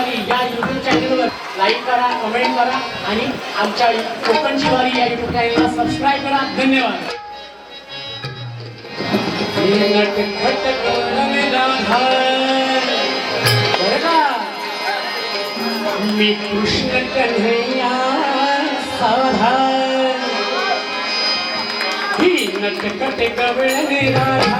शिवारी या युट्यूब चॅनलवर लाईक करा कमेंट करा आणि आमच्या कोकण शिवारी या युट्यूब चॅनलला सबस्क्राईब करा. धन्यवाद. मी कृष्ण कन्हैया साधार. ही नटकट कबळ निराधा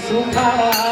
So Sukara.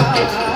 Thank you.